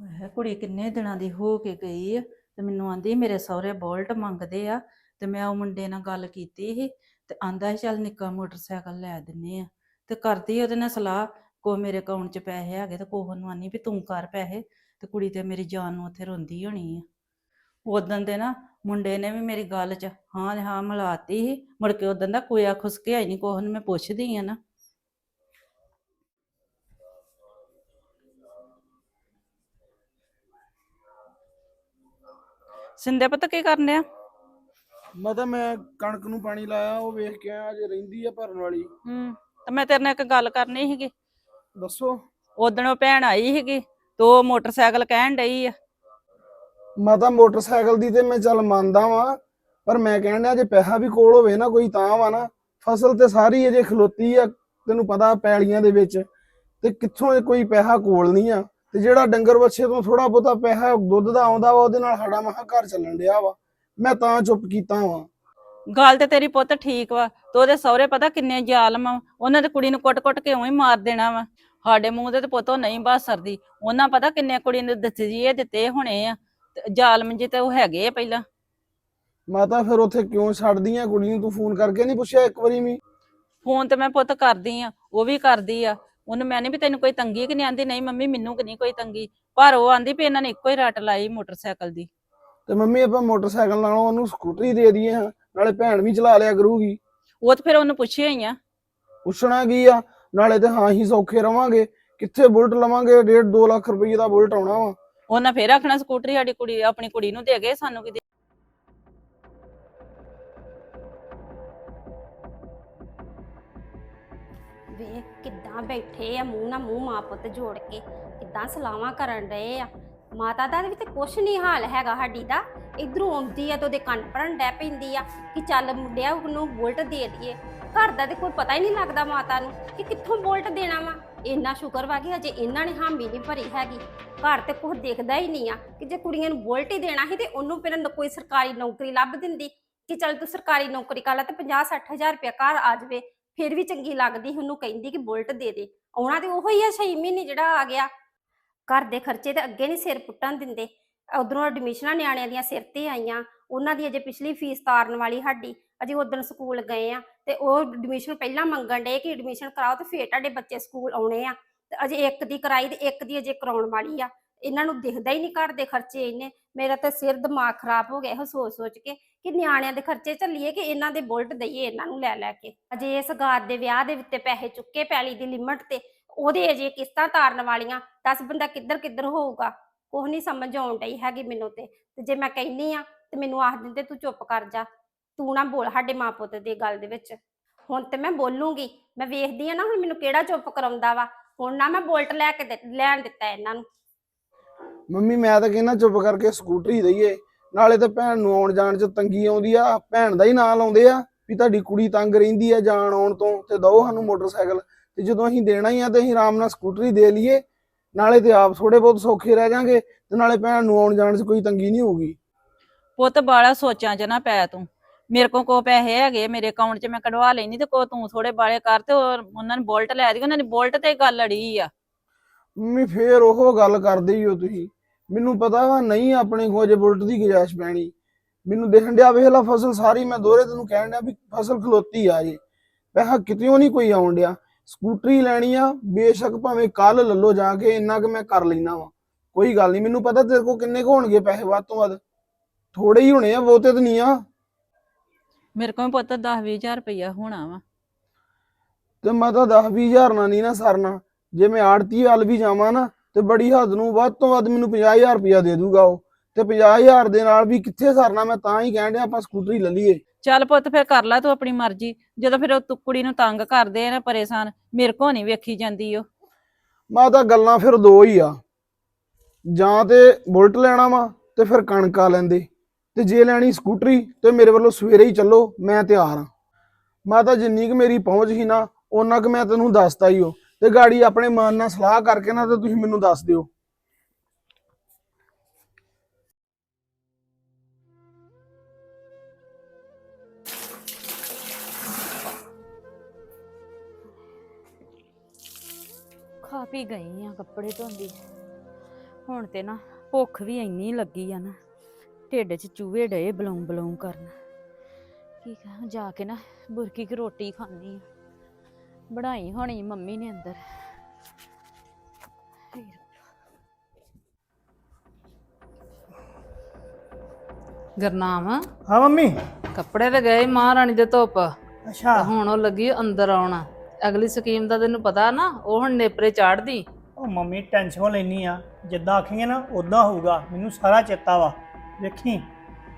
ਇਹ ਕੁੜੀ ਕਿੰਨੇ ਦਿਨਾਂ ਦੀ ਹੋ ਕੇ ਗਈ ਆ? ਤੇ ਮੈਨੂੰ ਆਂਦੀ, ਮੇਰੇ ਸਹੁਰੇ ਬੋਲਟ ਮੰਗਦੇ ਆ। ਤੇ ਮੈਂ ਉਹ ਮੁੰਡੇ ਨਾਲ ਗੱਲ ਕੀਤੀ ਸੀ ਤੇ ਆਂਦਾ ਸੀ, ਚੱਲ ਨਿੱਕਾ ਮੋਟਰਸਾਈਕਲ ਲੈ ਦਿੰਨੇ ਆ। ਤੇ ਕਰਦੀ ਉਹਦੇ ਨਾਲ ਸਲਾਹ ਕੋ ਮੇਰੇ ਅਕਾਊਂਟ 'ਚ ਪੈਸੇ ਹੈਗੇ ਤੇ ਕੋਹ ਨੂੰ ਆਨੀ ਵੀ ਤੂੰ ਕਰ ਪੈਸੇ ਤੇ ਕੁੜੀ ਤੇ ਮੇਰੀ ਜਾਨ ਨੂੰ ਉੱਥੇ ਰੋਂਦੀ ਹੋਣੀ ਆ। ਉਦੋਂ ਦੇ ਨਾ ਮੁੰਡੇ ਨੇ ਵੀ ਮੇਰੀ ਗੱਲ 'ਚ ਹਾਂ ਹਾਂ ਮਿਲਾਤੀ ਸੀ। ਮੁੜ ਕੇ ਉਦੋਂ ਦਾ ਕੋਇਆ ਖੁਸਕਿਆ ਹੀ ਨਹੀਂ, ਕੋਹ ਨੂੰ ਮੈਂ ਪੁੱਛਦੀ ਆ ਨਾ। ਸਿੰਦੇ ਪਤਾ ਕੀ ਕਰਨੇ ਆ ਮੈਂ ਤਾਂ ਮੈਂ ਕਣਕ ਨੂੰ ਪਾਣੀ ਲਾਇਆ ਉਹ ਵੇਖ ਕੇ ਆਇਆ ਜੇ ਰਹਿੰਦੀ ਆ ਭਰਨ ਵਾਲੀ। ਹੂੰ ਤੇ ਮੈਂ ਤੇਰੇ ਨਾਲ ਇੱਕ ਗੱਲ ਕਰਨੀ ਸੀਗੀ। ਦੱਸੋ। ਉਦਣ ਉਹ ਭੈਣ ਆਈ ਸੀਗੀ ਤੇ ਮੋਟਰਸਾਈਕਲ ਕਹਿਣ ਡਈ ਆ। ਮੈਂ ਤਾਂ ਮੋਟਰਸਾਈਕਲ ਦੀ ਤੇ ਮੈਂ ਚੱਲ ਮੰਨਦਾ ਵਾਂ ਪਰ ਮੈਂ ਡਿਆ ਜੇ ਪੈਸਾ ਵੀ ਕੋਲ ਹੋਵੇ ਨਾ ਕੋਈ ਤਾਂ ਵਾ ਨਾ ਫਸਲ ਤੇ ਸਾਰੀ ਅਜੇ ਖਲੋਤੀ ਆ ਤੈਨੂੰ ਪਤਾ ਪੈਲੀਆਂ ਦੇ ਵਿੱਚ ਤੇ ਕਿੱਥੋਂ ਕੋਈ ਪੈਸਾ ਕੋਲ ਨਹੀਂ ਆ। ਤੇ ਜਿਹੜਾ ਡੰਗਰ ਵੱਛੇ ਤੋਂ ਥੋੜਾ ਬਹੁਤਾ ਪੈਸਾ ਦੁੱਧ ਦਾ ਆਉਂਦਾ ਵਾ ਉਹਦੇ ਨਾਲ ਸਾਡਾ ਮਹਾ ਘਰ ਚੱਲਣ ਡਿਆ ਵਾ। ਮੈਂ ਤਾਂ ਚੁੱਪ ਕੀਤਾ ਵਾਂ। ਗੱਲ ਤੇ ਤੇਰੀ ਪੁੱਤ ਠੀਕ ਵਾ ਤੇ ਉਹਦੇ ਸਹੁਰੇ ਪਤਾ ਕਿੰਨੇ ਜ਼ਾਲਮ ਆ ਉਹਨਾਂ ਦੇ ਕੁੜੀ ਨੂੰ ਕੁੱਟ-ਕੁੱਟ ਕੇ ਉਵੇਂ ਹੀ ਮਾਰ ਦੇਣਾ ਵਾ। ਸਾਡੇ ਮੂੰਹ ਤੇ ਤੇ ਪੁੱਤ ਨਹੀਂ ਬਸ ਸਰਦੀ ਉਹਨਾਂ ਪਤਾ ਕਿੰਨੇ ਕੁੜੀ ਨੂੰ ਦਸਜੀਏ ਦਿੱਤੇ ਹੋਣੇ ਆ ਤੇ ਜ਼ਾਲਮ ਜੀ ਤੇ ਉਹ ਹੈਗੇ ਆ ਪਹਿਲਾਂ। ਮਾਤਾ ਫਿਰ ਉੱਥੇ ਕਿਉਂ ਛੱਡਦੀ ਆ? ਕੁੜੀ ਨੂੰ ਤੂੰ ਫੋਨ ਕਰਕੇ ਨਹੀਂ ਪੁੱਛਿਆ ਇੱਕ ਵਾਰੀ ਵੀ? ਫੋਨ ਤੇ ਮੈਂ ਪੁੱਤ ਕਰਦੀ ਆ ਉਹ ਵੀ ਕਰਦੀ ਆ ਉਹਨੂੰ ਮੈਂ ਨਹੀਂ ਵੀ ਤੈਨੂੰ ਕੋਈ ਤੰਗੀ ਕਿ ਨਹੀਂ ਆਂਦੀ ਨਹੀਂ ਮੰਮੀ ਮੈਨੂੰ ਕਿ ਨਹੀਂ ਕੋਈ ਤੰਗੀ। ਪਰ ਉਹ ਆਂਦੀ ਵੀ ਇਹਨਾਂ ਨੇ ਇੱਕੋ ਹੀ ਰੱਟ ਲਾਈ ਮੋਟਰਸਾਈਕਲ ਦੀ। ਤੇ ਮੰਮੀ ਆਪਾਂ ਮੋਟਰਸਾਈਕਲ ਨਾਲੋਂ ਉਹਨੂੰ ਸਕੂਟਰੀ ਦੇ ਦਈਏ ਹਾਂ ਨਾਲੇ ਭੈਣ ਵੀ ਚਲਾ ਲਿਆ ਕਰੂਗੀ। ਉਹ ਤੇ ਫਿਰ ਉਹਨੂੰ ਪੁੱਛਿਆ ਹੀ ਆ। ਪੁੱਛਣਾ ਕੀ ਆ? ਨਾਲੇ ਤੇ ਹਾਂ ਹੀ ਸੌਖੇ ਰਵਾਂਗੇ। ਕਿੱਥੇ ਬੁਲਟ ਲਵਾਂਗੇ? 1.5 2 ਲੱਖ ਰੁਪਏ ਦਾ ਬੁਲਟ ਆਉਣਾ ਵਾ। ਉਹਨਾਂ ਫੇਰ ਆਖਣਾ ਸਕੂਟਰੀ ਸਾਡੀ ਕੁੜੀ ਆਪਣੀ ਕੁੜੀ ਨੂੰ ਦੇ ਗਏ ਸਾਨੂੰ ਕਿ ਵੇ ਕਿੱਦਾਂ ਬੈਠੇ ਆ, ਮੂੰਹ ਨਾਲ ਮੂੰਹ ਮਾਂ ਪੁੱਤ ਜੋੜ ਕੇ, ਕਿੱਦਾਂ ਸਲਾਹਾਂ ਕਰਨ ਰਹੇ ਆ। ਮਾਤਾ ਦਾ ਵੀ ਤੇ ਕੁਛ ਨਹੀਂ ਹਾਲ ਹੈਗਾ ਸਾਡੀ ਦਾ। ਇਧਰੋਂ ਆਉਂਦੀ ਆ ਤੇ ਉਹਦੇ ਕੰਨ ਪੜਨ ਡੈ ਪੈਂਦੀ ਆ ਕਿ ਚੱਲ ਮੁੰਡਿਆ ਉਹਨੂੰ ਬੁਲਟ ਦੇ ਦਈਏ। ਘਰ ਦਾ ਤੇ ਕੋਈ ਪਤਾ ਹੀ ਨਹੀਂ ਲੱਗਦਾ ਮਾਤਾ ਨੂੰ ਕਿ ਕਿੱਥੋਂ ਬੋਲਟ ਦੇਣਾ ਵਾ। ਇੰਨਾ ਸ਼ੁਕਰ ਵਾ ਕਿ ਅਜੇ ਇਹਨਾਂ ਨੇ ਹਾਮੀ ਨਹੀਂ ਭਰੀ ਹੈਗੀ। ਘਰ ਤੇ ਕੁਝ ਦੇਖਦਾ ਹੀ ਨਹੀਂ ਆ ਕਿ ਜੇ ਕੁੜੀਆਂ ਨੂੰ ਬੋਲਟ ਹੀ ਦੇਣਾ ਸੀ ਤੇ ਉਹਨੂੰ ਫਿਰ ਕੋਈ ਸਰਕਾਰੀ ਨੌਕਰੀ ਲੱਭ ਦਿੰਦੀ। ਕਿ ਚੱਲ ਤੂੰ ਸਰਕਾਰੀ ਨੌਕਰੀ ਕਰ ਲੈ ਤੇ 50 60000 ਰੁਪਇਆ ਘਰ ਆ ਜਾਵੇ। ਫਿਰ ਵੀ ਚੰਗੀ ਲੱਗਦੀ ਸੀ, ਉਹਨੂੰ ਕਹਿੰਦੀ ਕਿ ਬੁਲਟ ਦੇ ਦੇ। ਆਉਣਾ ਤੇ ਉਹੋ ਹੀ ਆ 6 ਮਹੀਨੇ ਜਿਹੜਾ ਆ ਗਿਆ। ਘਰ ਦੇ ਖਰਚੇ ਤੇ ਅੱਗੇ ਨਹੀਂ ਸਿਰ ਪੁੱਟਣ ਦਿੰਦੇ। ਉਧਰੋਂ ਐਡਮਿਸ਼ਨਾਂ ਨਿਆਣਿਆਂ ਦੀਆਂ ਸਿਰ ਤੇ ਆਈਆਂ। ਉਹਨਾਂ ਦੀ ਅਜੇ ਪਿਛਲੀ ਫੀਸ ਤਾਰਨ ਵਾਲੀ ਸਾਡੀ। ਅਜੇ ਉਦੋਂ ਸਕੂਲ ਗਏ ਆ ਤੇ ਉਹ ਐਡਮਿਸ਼ਨ ਪਹਿਲਾਂ ਮੰਗਣ ਡੇ ਕਿ ਐਡਮਿਸ਼ਨ ਕਰਾਓ ਤੇ ਫੇਰ ਤੁਹਾਡੇ ਬੱਚੇ ਸਕੂਲ ਆਉਣੇ ਆ। ਤੇ ਅਜੇ ਇੱਕ ਦੀ ਕਰਾਈ ਤੇ ਇੱਕ ਦੀ ਅਜੇ ਕਰਾਉਣ ਵਾਲੀ ਆ। ਇਹਨਾਂ ਨੂੰ ਦਿਖਦਾ ਹੀ ਨਹੀਂ ਘਰ ਦੇ ਖਰਚੇ ਇੰਨੇ, ਮੇਰਾ ਤਾਂ ਸਿਰ ਦਿਮਾਗ ਖਰਾਬ ਹੋ ਗਿਆ ਇਹ ਸੋਚ ਸੋਚ ਕੇ ਕਿ ਨਿਆਣਿਆਂ ਦੇ ਖਰਚੇ ਚੱਲੀਏ ਕਿ ਇਹਨਾਂ ਦੇ ਬੁਲਟ ਦਈਏ ਇਹਨਾਂ ਨੂੰ ਲੈ ਲੈ ਕੇ। ਅਜੇ ਇਸ ਗਾਤ ਦੇ ਵਿਆਹ ਦੇ ਉੱਤੇ ਪੈਸੇ ਚੁੱਕੇ ਪੈਲੀ ਦੀ ਲਿਮਟ ਤੇ, ਉਹਦੇ ਅਜੇ ਕਿਸ਼ਤਾਂ ਤਾਰਨ ਵਾਲੀਆਂ, ਦੱਸ ਬੰਦਾ ਕਿੱਧਰ ਕਿੱਧਰ ਹੋਊਗਾ? ਕੁਛ ਨਹੀਂ ਸਮਝ ਆਉਣ ਡਈ ਹੈਗੀ ਮੈਨੂੰ ਤੇ। ਤੇ ਜੇ ਮੈਂ ਕਹਿੰਨੀ ਆ, ਤੇ ਮੈਨੂੰ ਆਖ ਦਿੰਦੇ, ਤੂੰ ਚੁੱਪ ਕਰ ਜਾ, ਤੂੰ ਨਾ ਬੋਲ ਸਾਡੇ ਮਾਂ ਪੁੱਤ ਦੀ ਗੱਲ ਦੇ ਵਿੱਚ। ਹੁਣ ਤੇ ਮੈਂ ਬੋਲੂੰਗੀ, ਮੈਂ ਵੇਖਦੀ ਆ ਨਾ ਹੁਣ ਮੈਨੂੰ ਕਿਹੜਾ ਚੁੱਪ ਕਰਾਉਂਦਾ ਵਾ। ਹੁਣ ਨਾ ਮੈਂ ਬੋਲਟ ਲੈ ਕੇ ਲੈਣ ਦਿੱਤਾ ਇਹਨਾਂ ਨੂੰ। ਮੰਮੀ ਮੈਂ ਤਾਂ ਕਹਿੰਦਾ ਚੁੱਪ ਕਰਕੇ ਸਕੂਟਰੀ ਦਈਏ। ਨਾਲੇ ਤੇ ਭੈਣ ਨੂੰ ਆਉਣ ਜਾਣ ਚ ਤੰਗੀ ਆਉਂਦੀ ਆ। ਭੈਣ ਦਾ ਹੀ ਨਾਂ ਲਾਉਂਦੇ ਆ ਵੀ ਤੁਹਾਡੀ ਕੁੜੀ ਤੰਗ ਰਹਿੰਦੀ ਆ ਜਾਣ ਆਉਣ ਤੋਂ। ਤੇ ਦਓ ਸਾਨੂੰ ਮੋਟਰਸਾਈਕਲ। ਤੇ ਜਦੋਂ ਅਸੀਂ ਦੇਣਾ ਹੀ ਆ ਤੇ ਅਸੀਂ ਆਰਾਮ ਨਾਲ ਸਕੂਟਰੀ ਦੇ ਲਈਏ। ਨਾਲੇ ਤੇ ਆਪ ਥੋੜੇ ਬਹੁਤ ਸੌਖੇ ਰਹਿ ਜਾਾਂਗੇ ਤੇ ਨਾਲੇ ਭੈਣ ਨੂੰ ਆਉਣ ਜਾਣ ਚ ਕੋਈ ਤੰਗੀ ਨਹੀਂ ਹੋਊਗੀ। ਪੁੱਤ ਬਾਲਾ ਸੋਚਾਂ ਚ ਨਾ ਪੈ ਤੂੰ। ਮੇਰੇ ਕੋਲ ਕੋ ਪੈਸੇ ਹੈਗੇ ਮੇਰੇ ਅਕਾਊਂਟ 'ਚ ਮੈਂ ਕਢਵਾ ਲੈਣੀ ਤੇ ਕੋ ਤੂੰ ਥੋੜੇ ਬਾਲੇ ਕਰ ਤੇ ਉਹ- ਉਹਨਾਂ ਨੇ ਬੁਲਟ ਲੈ ਦੀ ਉਹਨਾਂ ਨੇ ਬੁਲਟ ਤੇ ਗੱਲ ਅੜੀ ਆ। ਮੰਮੀ ਫੇਰ ਉਹ ਗੱਲ ਕਰਦੇ ਹੀ ਹੋ ਤੁਸੀਂ। ਮੈਨੂੰ ਪਤਾ ਵਾ ਨਹੀਂ ਆਪਣੇ ਕੋਲ ਅਜੇ ਬੁਲਟ ਦੀ ਗੁੰਜਾਇਸ਼ ਪੈਣੀ। ਮੈਨੂੰ ਦੇਖਣ ਡਿਆ ਵੇਖ ਲਾ ਫਸਲ ਸਾਰੀ ਮੈਂ ਦੋਰੇ ਤੈਨੂੰ ਕਹਿਣ ਡਿਆ ਵੀ ਫਸਲ ਖਲੋਤੀ ਆ ਜੇ। ਪੈਸਾ ਕਿਤੇੋਂ ਨਹੀਂ ਕੋਈ ਆਉਣ ਡਿਆ। ਸਕੂਟਰੀ ਲੈਣੀ ਆ ਬੇਸ਼ੱਕ ਭਾਵੇਂ ਕੱਲ ਲੱਲੋ ਜਾ ਕੇ ਇੰਨਾ ਕਿ ਮੈਂ ਕਰ ਲੈਣਾ ਵਾ। ਕੋਈ ਗੱਲ ਨਹੀਂ ਮੈਨੂੰ ਪਤਾ ਤੇਰੇ ਕੋਲ ਕਿੰਨੇ ਕੁ ਹੋਣਗੇ ਪੈਸੇ ਵੱਧ ਤੋਂ ਵੱਧ। ਥੋੜੇ ਹੀ ਹੋਣੇ ਆ ਬਹੁਤੇ ਤਾਂ ਨਹੀਂ ਆ। ਮੇਰੇ ਕੋਲ ਪੁੱਤ 10-20000 ਰੁਪਇਆ ਹੋਣਾ ਵਾ। ਤੇ ਮੈਂ ਤਾਂ 10 20000 ਨਾਲ ਨਹੀਂ ਨਾ ਸਰਨਾ। ਜੇ ਮੈਂ ਆੜਤੀ ਵੱਲ ਵੀ ਜਾਵਾਂ ਨਾ ਤੇ ਬੜੀ ਹੱਦ ਨੂੰ ਵੱਧ ਤੋਂ ਵੱਧ ਮੈਨੂੰ 50000 ਰੁਪਇਆ ਦੇ ਦੂਗਾ ਉਹ। ਤੇ 50000 ਦੇ ਨਾਲ ਵੀ ਕਿੱਥੇ ਸਰਨਾ ਮੈਂ ਤਾਂ ਹੀ ਕਹਿਣ ਡਿਆ ਆਪਾਂ ਸਕੂਟਰੀ ਲੈ ਲਈਏ। ਚੱਲ ਪੁੱਤ ਫਿਰ ਕਰ ਲੈ ਤੂੰ ਆਪਣੀ ਮਰਜ਼ੀ। ਜਦੋਂ ਫਿਰ ਉਹ ਤੂੰ ਕੁੜੀ ਨੂੰ ਤੰਗ ਕਰਦੇ ਆ ਨਾ ਪਰੇਸ਼ਾਨ ਮੇਰੇ ਕੋ ਨਹੀਂ ਵੇਖੀ ਜਾਂਦੀ ਉਹ। ਮੈਂ ਤਾਂ ਗੱਲਾਂ ਫਿਰ ਦੋ ਹੀ ਆ। ਜਾਂ ਤੇ ਬੁਲਟ ਲੈਣਾ ਵਾ ਤੇ ਫਿਰ ਕਣਕਾ ਲੈਂਦੇ। ਤੇ ਜੇ ਲੈਣੀ ਸਕੂਟਰੀ ਤੇ ਮੇਰੇ ਵੱਲੋਂ ਸਵੇਰੇ ਹੀ ਚੱਲੋ ਮੈਂ ਤਿਆਰ ਆ। ਮੈਂ ਤਾਂ ਜਿੰਨੀ ਕੁ ਮੇਰੀ ਪਹੁੰਚ ਸੀ ਨਾ ਉਹਨਾਂ ਕੁ ਮੈਂ ਤੈਨੂੰ ਦੱਸਤਾ ਹੀ ਹੋ ਤੇ ਗਾੜੀ ਆਪਣੇ ਮਨ ਨਾਲ ਸਲਾਹ ਕਰਕੇ ਨਾ ਤੇ ਤੁਸੀਂ ਮੈਨੂੰ ਦੱਸ ਦਿਓ। ਖਾ ਪੀ ਗਈ ਆ ਕੱਪੜੇ ਧੋਂਦੀ। ਹੁਣ ਤੇ ਨਾ ਭੁੱਖ ਵੀ ਇੰਨੀ ਲੱਗੀ ਆ ਨਾ, ਢਿੱਡ 'ਚ ਚੂਹੇ ਡਏ ਬਲੌਂ ਬਲੌਂ ਕਰਨ। ਕੀ ਕਹਾਂ ਜਾ ਕੇ ਨਾ ਬੁਰਕੀ ਕੀ ਰੋਟੀ ਖਾਣੀ ਆ। ਬਣਾਈ ਹੋਣੀ ਮੰਮੀ ਨੇ ਅੰਦਰ। ਗਰਨਾਮ ਹਾਂ ਮੰਮੀ। ਕੱਪੜੇ ਤੇ ਗਏ ਮਹਾਰਾਣੀ ਦੇ ਧੁੱਪ। ਅੱਛਾ। ਹੁਣ ਉਹ ਲੱਗੀ ਅੰਦਰ ਆਉਣਾ। ਅਗਲੀ ਸਕੀਮ ਦਾ ਤੈਨੂੰ ਪਤਾ ਨਾ ਉਹ ਹੁਣ ਨੇਪਰੇ ਚਾੜਦੀ। ਉਹ ਮੰਮੀ ਟੈਨਸ਼ਨ ਲੈਣੀ ਆ। ਜਿੱਦਾਂ ਆਖੇਂਗੇ ਨਾ ਉਦਾਂ ਹੋਊਗਾ। ਮੈਨੂੰ ਸਾਰਾ ਚੇਤਾ ਵਾ। ਵੇਖੀ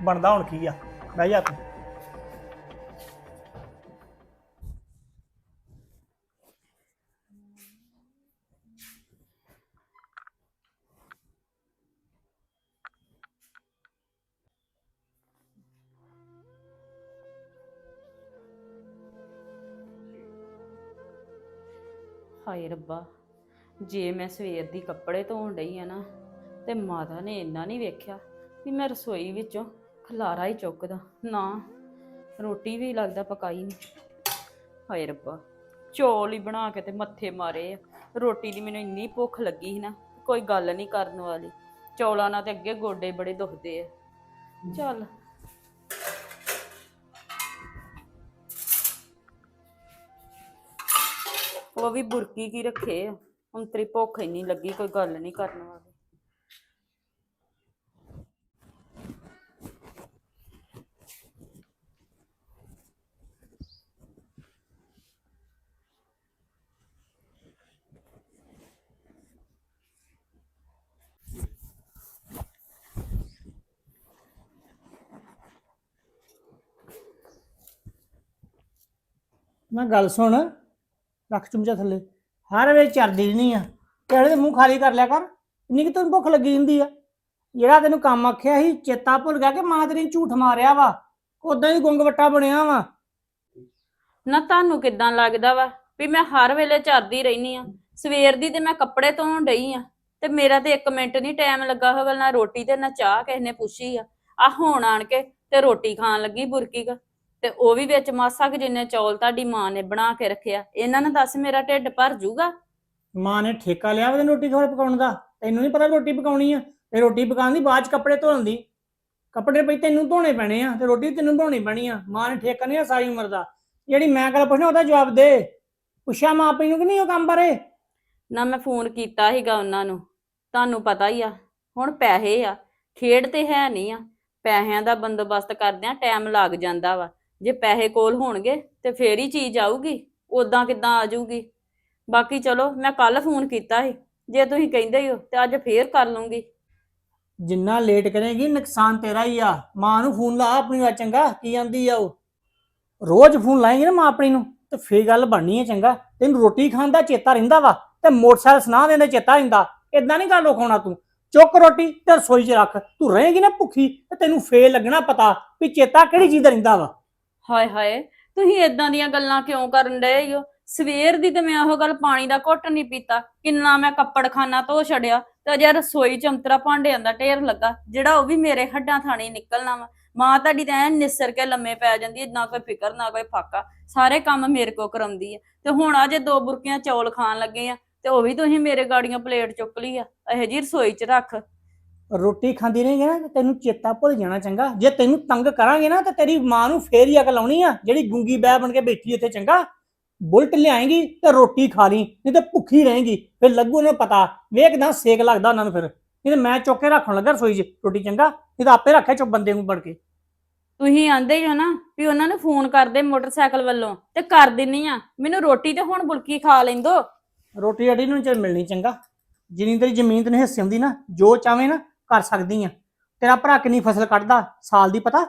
ਬਣਦਾ ਹੁਣ ਕੀ ਆ। ਬਹਿ ਜਾ ਤੂੰ। ਹਾਏ ਰੱਬਾ, ਜੇ ਮੈਂ ਸਵੇਰ ਦੀ ਕੱਪੜੇ ਧੋਣ ਡਈ ਆ ਨਾ, ਤੇ ਮਾਤਾ ਨੇ ਇੰਨਾ ਨਹੀਂ ਵੇਖਿਆ ਵੀ ਮੈਂ ਰਸੋਈ ਵਿੱਚੋਂ ਖਲਾਰਾ ਹੀ ਚੁੱਕਦਾ। ਨਾ, ਰੋਟੀ ਵੀ ਲੱਗਦਾ ਪਕਾਈ ਨਹੀਂ ਹਾਏ ਰੱਬਾ, ਚੌਲ ਹੀ ਬਣਾ ਕੇ ਤੇ ਮੱਥੇ ਮਾਰੇ ਆ। ਰੋਟੀ ਦੀ ਮੈਨੂੰ ਇੰਨੀ ਭੁੱਖ ਲੱਗੀ ਸੀ ਨਾ, ਕੋਈ ਗੱਲ ਨਹੀਂ ਕਰਨ ਵਾਲੀ। ਚੌਲਾਂ ਨਾਲ ਤੇ ਅੱਗੇ ਗੋਡੇ ਬੜੇ ਦੁਖਦੇ ਆ। ਚੱਲ ਉਹ ਵੀ ਬੁਰਕੀ ਕੀ ਰੱਖੇ ਆ। ਹੁਣ ਤੇਰੀ ਭੁੱਖ ਇੰਨੀ ਲੱਗੀ, ਕੋਈ ਗੱਲ ਨਹੀਂ ਕਰਨ ਵਾਲੀ। ਮੈਂ ਗੱਲ ਸੁਣ। ਰੱਖ ਚੁੰਮਚਾ ਥੱਲੇ। ਹਰ ਵੇਲੇ ਚਰਦੀ ਨਹੀਂ ਆ। ਕਿਹੜੇ ਦੇ ਮੂੰਹ ਖਾਲੀ ਕਰ ਲਿਆ ਕਰ। ਇੰਨੀ ਕਿ ਤੈਨੂੰ ਭੁੱਖ ਲੱਗੀ ਹੁੰਦੀ ਆ। ਜਿਹੜਾ ਤੈਨੂੰ ਕੰਮ ਆਖਿਆ ਸੀ, ਚੇਤਾ ਭੁੱਲ ਗਿਆ ਕਿ ਮਾਂ ਤੇਰੀ ਨੇ ਝੂਠ ਮਾਰਿਆ ਵਾ। ਉਦਾਂ ਹੀ ਗੁੰਗ ਬਣਿਆ ਵਾ। ਨਾ ਤੁਹਾਨੂੰ ਕਿਦਾਂ ਲੱਗਦਾ ਵਾ ਵੀ ਮੈਂ ਹਰ ਵੇਲੇ ਚਰਦੀ ਰਹਿਨੀ ਆ? ਸਵੇਰ ਦੀ ਤੇ ਮੈਂ ਕੱਪੜੇ ਧੋਣ ਡਈ ਆ। ਤੇ ਮੇਰਾ ਤੇ 1 ਮਿੰਟ ਨਹੀਂ ਟਾਈਮ ਲੱਗਾ ਹੋਗਾ ਨਾ ਰੋਟੀ ਤੇ ਨਾ ਚਾਹ ਕਿਸੇ ਨੇ ਪੁੱਛੀ ਆ। ਆ ਹੁਣ ਆਣ ਕੇ ਤੇ ਰੋਟੀ ਖਾਣ ਲੱਗੀ ਬੁਰਕੀ ਦਾ ਤੇ ਉਹ ਵੀ ਵਿੱਚ ਮਾਸਾ ਕਿ ਜਿੰਨੇ ਚੌਲ ਤੁਹਾਡੀ ਮਾਂ ਨੇ ਬਣਾ ਕੇ ਰੱਖਿਆ ਇਹਨਾਂ ਨੇ ਦੱਸ ਮੇਰਾ ਢਿੱਡ ਭਰ ਜੂਗਾ? ਮਾਂ ਨੇ ਠੇਕਾ ਲਿਆ ਉਹਦੇ ਰੋਟੀ ਖਵਾਰ ਪਕਾਉਣ ਦਾ? ਤੈਨੂੰ ਨਹੀਂ ਪਤਾ ਰੋਟੀ ਪਕਾਉਣੀ ਆ ਤੇ ਰੋਟੀ ਪਕਾਉਣ ਦੀ ਬਾਅਦ ਚ ਕੱਪੜੇ ਧੋਣ ਦੀ। ਕੱਪੜੇ ਪਈ ਤੈਨੂੰ ਧੋਣੇ ਪੈਣੇ ਆ ਤੇ ਰੋਟੀ ਤੈਨੂੰ ਧੋਣੀ ਪੈਣੀ ਆ। ਮਾਂ ਨੇ ਠੇਕਾ ਨਹੀਂ ਆ ਸਾਰੀ ਉਮਰ ਦਾ। ਜਿਹੜੀ ਮੈਂ ਗੱਲ ਪੁੱਛਣਾ ਉਹਦਾ ਜਵਾਬ ਦੇ। ਪੁੱਛਿਆ ਮਾਂ ਆਪਣੀ ਨੂੰ ਕਿ ਨਹੀਂ ਉਹ ਕੰਮ ਬਾਰੇ? ਨਾ ਮੈਂ ਫੋਨ ਕੀਤਾ ਸੀਗਾ ਉਹਨਾਂ ਨੂੰ। ਤੁਹਾਨੂੰ ਪਤਾ ਹੀ ਆ ਹੁਣ ਪੈਸੇ ਆ ਖੇਡ ਤੇ ਹੈ ਨਹੀਂ ਆ। ਪੈਸਿਆਂ ਦਾ ਬੰਦੋਬਸਤ ਕਰਦਿਆਂ ਟਾਈਮ ਲੱਗ ਜਾਂਦਾ ਵਾ। ਜੇ ਪੈਸੇ ਕੋਲ ਹੋਣਗੇ ਤੇ ਫੇਰ ਹੀ ਚੀਜ਼ ਆਊਗੀ ਉਦਾਂ ਕਿੱਦਾਂ ਆ ਜਾਊਗੀ। ਬਾਕੀ ਚਲੋ, ਮੈਂ ਕੱਲ ਫੋਨ ਕੀਤਾ ਸੀ, ਜੇ ਤੁਸੀਂ ਕਹਿੰਦੇ ਹੀ ਹੋ ਤੇ ਅੱਜ ਫੇਰ ਕਰ ਲੂੰਗੀ ਜਿੰਨਾ ਲੇਟ ਕਰੇਗੀ, ਨੁਕਸਾਨ ਤੇਰਾ ਹੀ ਆ। ਮਾਂ ਨੂੰ ਫੋਨ ਲਾ ਆਪਣੀ ਦਾ ਚੰਗਾ, ਕੀ ਆਂਦੀ ਆ ਉਹ। ਰੋਜ਼ ਫੋਨ ਲਾਏਗੀ ਨਾ ਮਾਂ ਆਪਣੀ ਨੂੰ, ਤੇ ਫੇਰ ਗੱਲ ਬਣਨੀ ਹੈ ਚੰਗਾ। ਤੈਨੂੰ ਰੋਟੀ ਖਾਣ ਦਾ ਚੇਤਾ ਰਹਿੰਦਾ ਵਾ, ਤੇ ਮੋਟਰਸਾਈਕਲ ਸੁਣਾ ਦੇਣ ਦਾ ਚੇਤਾ ਰਹਿੰਦਾ। ਇਦਾਂ ਨਹੀਂ ਗੱਲ ਰੋਖਾਉਣਾ ਤੂੰ। ਚੁੱਕ ਰੋਟੀ ਤੇ ਰਸੋਈ 'ਚ ਰੱਖ। ਤੂੰ ਰਹੇਗੀ ਨਾ ਭੁੱਖੀ, ਤੇ ਤੈਨੂੰ ਫੇਰ ਲੱਗਣਾ ਪਤਾ ਵੀ ਚੇਤਾ ਕਿਹੜੀ ਚੀਜ਼ ਦਾ ਰਹਿੰਦਾ ਵਾ। ਹਾਏ ਹਾਏ, ਤੁਸੀਂ ਇਦਾਂ ਦੀਆਂ ਗੱਲਾਂ ਕਿਉਂ ਕਰਨ ਡਏ ਹੋ ਸਵੇਰ ਦੀ ਤੇ ਮੈਂ ਉਹ ਗੱਲ ਪਾਣੀ ਦਾ ਘੁੱਟ ਨਹੀਂ ਪੀਤਾ, ਕਿੰਨਾ ਮੈਂ ਕੱਪੜਖਾਨਾ ਧੋ ਛੜਿਆ ਤੇ ਜੇ ਰਸੋਈ ਚ ਅੰਤਰਾ ਭਾਂਡਿਆਂ ਦਾ ਢੇਰ ਲੱਗਾ, ਜਿਹੜਾ ਉਹ ਵੀ ਮੇਰੇ ਹੱਡਾਂ ਥਾਣੀ ਨਿਕਲਣਾ ਵਾ। ਮਾਂ ਤੁਹਾਡੀ ਤਾਂ ਐਨ ਨਿਸਰ ਕੇ ਲੰਮੇ ਪੈ ਜਾਂਦੀ ਹੈ ਨਾ ਕੋਈ ਫਿਕਰ ਨਾ ਕੋਈ ਫਾਕਾ, ਸਾਰੇ ਕੰਮ ਮੇਰੇ ਕੋ ਕਰਾਉਂਦੀ ਹੈ ਤੇ ਹੁਣ ਆ ਜੇ ਦੋ ਬੁਰਕੀਆਂ ਚੌਲ ਖਾਣ ਲੱਗੇ ਆ, ਤੇ ਉਹ ਵੀ ਤੁਸੀਂ ਮੇਰੇ ਗਾੜੀਆਂ ਪਲੇਟ ਚੁੱਕ ਲਈ ਆ, ਇਹੋ ਜੀ ਰਸੋਈ ਚ ਰੱਖ। ਰੋਟੀ ਖਾਂਦੀ ਰਹੇਗੀ ਨਾ ਤੇ ਤੈਨੂੰ ਚੇਤਾ ਭੁੱਲ ਜਾਣਾ ਚੰਗਾ। ਜੇ ਤੈਨੂੰ ਤੰਗ ਕਰਾਂਗੇ ਨਾ ਤੇ ਤੇਰੀ ਮਾਂ ਨੂੰ ਫੇਰ ਹੀ ਅਕਲ ਆਉਣੀ ਆ ਜਿਹੜੀ ਗੁੰਗੀ ਬਹਿ ਬਣ ਕੇ ਬੈਠੀ ਇੱਥੇ ਚੰਗਾ। ਬੁਲਟ ਲਿਆਏਗੀ ਤੇ ਰੋਟੀ ਖਾ ਲਈ ਨਹੀਂ ਤੇ ਭੁੱਖੀ ਰਹੇਗੀ। ਫਿਰ ਲੱਗੂ ਨੇ ਪਤਾ। ਵੇਖਦਾ ਸੇਕ ਲੱਗਦਾ ਉਹਨਾਂ ਨੂੰ ਫਿਰ। ਨਹੀਂ ਤੇ ਮੈਂ ਚੁੱਕ ਕੇ ਰੱਖਣ ਲੱਗਾ ਰਸੋਈ 'ਚ ਰੋਟੀ ਚੰਗਾ। ਨਹੀਂ ਤਾਂ ਆਪੇ ਰੱਖਿਆ ਚੁੱਪ ਬੰਦੇ ਨੂੰ ਬਣ ਕੇ। ਤੁਸੀਂ ਆਂਦੇ ਹੀ ਹੋ ਨਾ ਵੀ ਉਹਨਾਂ ਨੂੰ ਫੋਨ ਕਰਦੇ ਮੋਟਰਸਾਈਕਲ ਵੱਲੋਂ ਤੇ ਕਰ ਦਿੰਨੀ ਆ। ਮੈਨੂੰ ਰੋਟੀ ਤੇ ਹੁਣ ਬੁਲਕੀ ਖਾ ਲੈਂਦੋ। ਰੋਟੀ ਅੜੀ ਨੂੰ ਚੱਲ ਮਿਲਣੀ ਚੰਗਾ। ਜਿੰਨੀ ਤੇਰੀ ਜ਼ਮੀਨ ਤੈਨੂੰ ਹਿੱਸੇ ਹੁੰਦੀ ਨਾ ਜੋ ਚਾਵੇਂ ਨਾ ਕਰ ਸਕਦੀ ਆ। ਤੇਰਾ ਭਰਾ ਕਿੰਨੀ ਫਸਲ ਕੱਢਦਾ ਸਾਲ ਦੀ ਪਤਾ?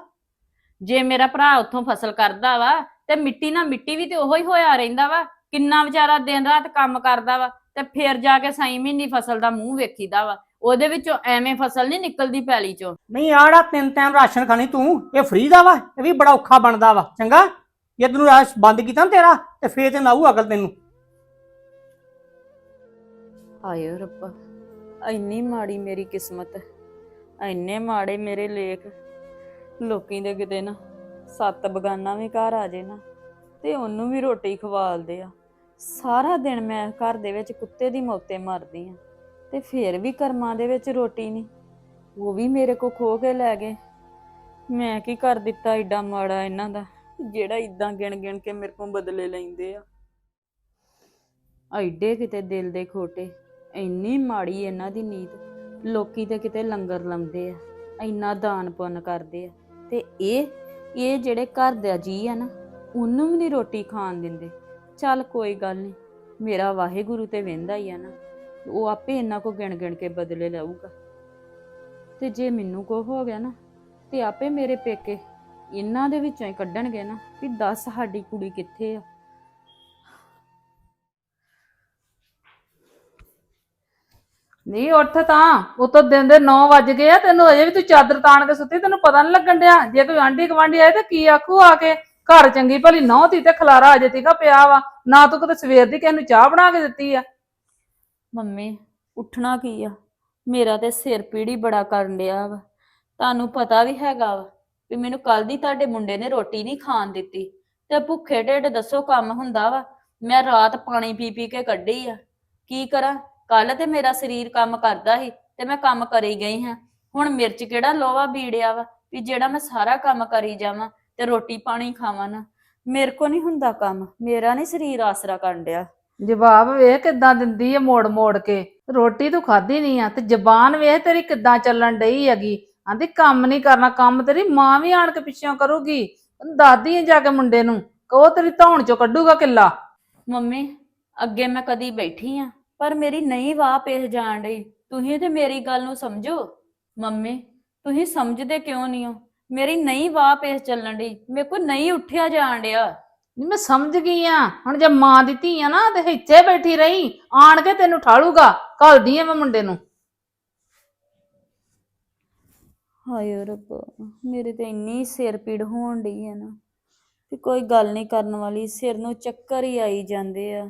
ਜੇ ਮੇਰਾ ਭਰਾ ਉੱਥੋਂ ਫਸਲ ਕਰਦਾ ਵਾ ਤੇ ਮਿੱਟੀ ਨਾਲ ਮਿੱਟੀ ਵੀ ਤੇ ਉਹੋ ਹੀ ਹੋਇਆ ਰਹਿੰਦਾ ਵਾ। ਕਿੰਨਾ ਵਿਚਾਰਾ ਦਿਨ ਰਾਤ ਕੰਮ ਕਰਦਾ ਵਾ ਤੇ ਫੇਰ ਜਾ ਕੇ ਸਾਈ ਮਹੀਨੀ ਫਸਲ ਦਾ ਮੂੰਹ ਵੇਖੀਦਾ ਵਾ। ਉਹਦੇ ਵਿੱਚੋਂ ਐਵੇਂ ਫਸਲ ਨਹੀਂ ਨਿਕਲਦੀ ਪੈਲੀ ਚੋਂ। ਨਹੀਂ ਆੜਾ ਤਿੰਨ ਟਾਈਮ ਰਾਸ਼ਨ ਖਾਣੀ ਤੂੰ ਇਹ ਫ੍ਰੀ ਦਾ ਵਾ ਇਹ ਵੀ ਬੜਾ ਔਖਾ ਬਣਦਾ ਵਾ। ਚੰਗਾ? ਜੇ ਤੈਨੂੰ ਰਾਸ਼ ਬੰਦ ਕੀਤਾ ਨਾ ਤੇਰਾ ਤੇ ਫੇਰ ਤੇ ਨਾਊ ਅਕਲ ਤੈਨੂੰ। ਹਾਏ ਰੱਬਾ। ਇੰਨੀ ਮਾੜੀ ਮੇਰੀ ਕਿਸਮਤ, ਇੰਨੇ ਮਾੜੇ ਮੇਰੇ ਲੇਖ। ਲੋਕੀ ਦੇ ਕਿਤੇ ਨਾ ਸੱਤ ਬਗਾਨਾ ਵੀ ਘਰ ਆ ਜੇ ਨਾ, ਤੇ ਉਹਨੂੰ ਵੀ ਰੋਟੀ ਖਵਾਲਦੇ ਆ। ਸਾਰਾ ਦਿਨ ਮੈਂ ਘਰ ਦੇ ਵਿੱਚ ਕੁੱਤੇ ਦੀ ਮੌਤੇ ਮਰਦੀ ਆ, ਤੇ ਫੇਰ ਵੀ ਕਰਮਾਂ ਦੇ ਵਿੱਚ ਰੋਟੀ ਨਹੀਂ। ਉਹ ਵੀ ਮੇਰੇ ਕੋ ਖੋ ਕੇ ਲੈ ਗਏ। ਮੈਂ ਕੀ ਕਰ ਦਿੱਤਾ ਏਡਾ ਮਾੜਾ ਇਹਨਾਂ ਦਾ, ਜਿਹੜਾ ਇਦਾਂ ਗਿਣ ਗਿਣ ਕੇ ਮੇਰੇ ਕੋਲ ਬਦਲੇ ਲੈਂਦੇ ਆ। ਐਡੇ ਕਿਤੇ ਦਿਲ ਦੇ ਖੋਟੇ। ਇੰਨੀ ਮਾੜੀ ਇਹਨਾਂ ਦੀ ਨੀਤ ਲੋਕੀ ਤੇ ਕਿਤੇ ਲੰਗਰ ਲਾਉਂਦੇ ਆ, ਇੰਨਾ ਦਾਨ ਪੁੰਨ ਕਰਦੇ ਆ। ਤੇ ਇਹ ਇਹ ਜਿਹੜੇ ਘਰ ਦਾ ਜੀ ਆ ਨਾ, ਉਹਨੂੰ ਵੀ ਨਹੀਂ ਰੋਟੀ ਖਾਣ ਦਿੰਦੇ। ਚੱਲ ਕੋਈ ਗੱਲ ਨਹੀਂ, ਮੇਰਾ ਵਾਹਿਗੁਰੂ ਤੇ ਵਹਿੰਦਾ ਹੀ ਆ ਨਾ, ਉਹ ਆਪੇ ਇਹਨਾਂ ਕੋ ਗਿਣ ਗਿਣ ਕੇ ਬਦਲੇ ਲਊਗਾ। ਤੇ ਜੇ ਮੈਨੂੰ ਕੋ ਹੋ ਗਿਆ ਨਾ, ਤੇ ਆਪੇ ਮੇਰੇ ਪੇਕੇ ਇਹਨਾਂ ਦੇ ਵਿੱਚੋਂ ਹੀ ਕੱਢਣਗੇ ਨਾ, ਵੀ ਦੱਸ ਸਾਡੀ ਕੁੜੀ ਕਿੱਥੇ ਆ। ਨਹੀਂ ਉੱਠ ਤਾਂ। ਉਤੋਂ ਦਿਨ ਦੇ 9 ਵੱਜ ਗਏ ਆ, ਤੈਨੂੰ ਅਜੇ ਵੀ ਤੂੰ ਚਾਦਰ ਤਾਣ ਕੇ ਸੁੱਤੀ, ਤੈਨੂੰ ਪਤਾ ਨਹੀਂ ਲੱਗਣ ਡਿਆ। ਜੇ ਕੋਈ ਆਂਢੀ ਗਵਾਂਢੀ ਆਏ ਤੇ ਕੀ ਆਖੂ ਆ ਕੇ? ਘਰ ਚੰਗੀ ਭਲੀ ਨਹੁੰ ਤੀ ਤੇ ਖਲਾਰਾ ਅਜੇ ਤੀਕਾ ਪਿਆ ਵਾ। ਨਾ ਤੂੰ ਕਿਤੇ ਸਵੇਰ ਦੀ ਕਿਸੇ ਨੂੰ ਚਾਹ ਬਣਾ ਕੇ ਦਿੱਤੀ ਆ। ਮੰਮੀ, ਉੱਠਣਾ ਕੀ ਆ? ਮੇਰਾ ਤੇ ਸਿਰ ਪੀੜੀ ਬੜਾ ਕਰਨ ਡਿਆ ਵਾ। ਤੁਹਾਨੂੰ ਪਤਾ ਵੀ ਹੈਗਾ ਵਾ ਵੀ ਮੈਨੂੰ ਕੱਲ ਦੀ ਤੁਹਾਡੇ ਮੁੰਡੇ ਨੇ ਰੋਟੀ ਨਹੀਂ ਖਾਣ ਦਿੱਤੀ। ਤੇ ਭੁੱਖੇ ਢਿੱਡ ਦੱਸੋ ਕੰਮ ਹੁੰਦਾ ਵਾ। ਮੈਂ ਰਾਤ ਪਾਣੀ ਪੀ ਪੀ ਕੇ ਕੱਢੀ ਆ। ਕੀ ਕਰਾਂ? ਕੱਲ ਤੇ ਮੇਰਾ ਸਰੀਰ ਕੰਮ ਕਰਦਾ ਸੀ ਤੇ ਮੈਂ ਕੰਮ ਕਰੀ ਗਈ ਹਾਂ। ਹੁਣ ਮਿਰਚ ਕਿਹੜਾ ਲੋਹਾ ਬੀੜਿਆ ਵਾ ਵੀ ਜਿਹੜਾ ਮੈਂ ਸਾਰਾ ਕੰਮ ਕਰੀ ਜਾਵਾਂ ਤੇ ਰੋਟੀ ਪਾਣੀ ਖਾਵਾਂ ਨਾ। ਮੇਰੇ ਕੋ ਨਹੀਂ ਹੁੰਦਾ ਕੰਮ ਮੇਰਾ ਨਹੀਂ ਸਰੀਰ ਆਸਰਾ ਕਰਨ ਡਿਆ। ਜਵਾਬ ਵੇਖ ਕਿੱਦਾਂ ਦਿੰਦੀ ਆ ਮੋੜ ਮੋੜ ਕੇ। ਰੋਟੀ ਤੂੰ ਖਾਧੀ ਨਹੀਂ ਆ ਤੇ ਜ਼ਬਾਨ ਵੇਖ ਤੇਰੀ ਕਿੱਦਾਂ ਚੱਲਣ ਡਈ ਹੈਗੀ। ਆਂਦੀ ਕੰਮ ਨਹੀਂ ਕਰਨਾ ਕੰਮ ਤੇਰੀ ਮਾਂ ਵੀ ਆਣ ਕੇ ਪਿੱਛੋਂ ਕਰੂਗੀ। ਦਾਦੀ ਆ ਜਾ ਕੇ ਮੁੰਡੇ ਨੂੰ ਕਹੋ ਤੇਰੀ ਧੌਣ ਚੋਂ ਕੱਢੂਗਾ ਕਿੱਲਾ। ਮੰਮੀ ਅੱਗੇ ਮੈਂ ਕਦੀ ਬੈਠੀ ਆ। ਪਰ ਮੇਰੀ ਨਹੀਂ ਵਾਹ ਪੇਸ ਜਾਣ ਡਈ। ਤੁਸੀਂ ਤੇ ਮੇਰੀ ਗੱਲ ਨੂੰ ਸਮਝੋ। ਮੰਮੀ ਤੁਸੀਂ ਸਮਝਦੇ ਕਿਉਂ ਨਹੀਂ ਹੋ? ਮੇਰੀ ਨਹੀਂ ਵਾਹ ਪੇਸ ਚੱਲਣ ਡਈ। ਮੇਰੇ ਕੋ ਨਹੀਂ ਉੱਠਿਆ ਜਾਣ ਡਿਆ। ਨਹੀਂ ਮੈਂ ਸਮਝ ਗਈ ਆ। ਹੁਣ ਜੇ ਮਾਂ ਦੀ ਧੀ ਆ ਨਾ ਤੇ ਇੱਥੇ ਬੈਠੀ ਰਹੀ ਆਣ ਕੇ ਤੈਨੂੰ ਠਾਲੂਗਾ। ਘਲਦੀ ਆ ਮੈਂ ਮੁੰਡੇ ਨੂੰ। ਹਾਏ ਰੱਬਾ ਮੇਰੇ ਤੇ ਇੰਨੀ ਸਿਰ ਪੀੜ ਹੋਣ ਡਈ ਹੈ ਨਾ ਕਿ ਕੋਈ ਗੱਲ ਨਹੀਂ ਕਰਨ ਵਾਲੀ ਸਿਰ ਨੂੰ ਚੱਕਰ ਹੀ ਆਈ ਜਾਂਦੇ ਆ।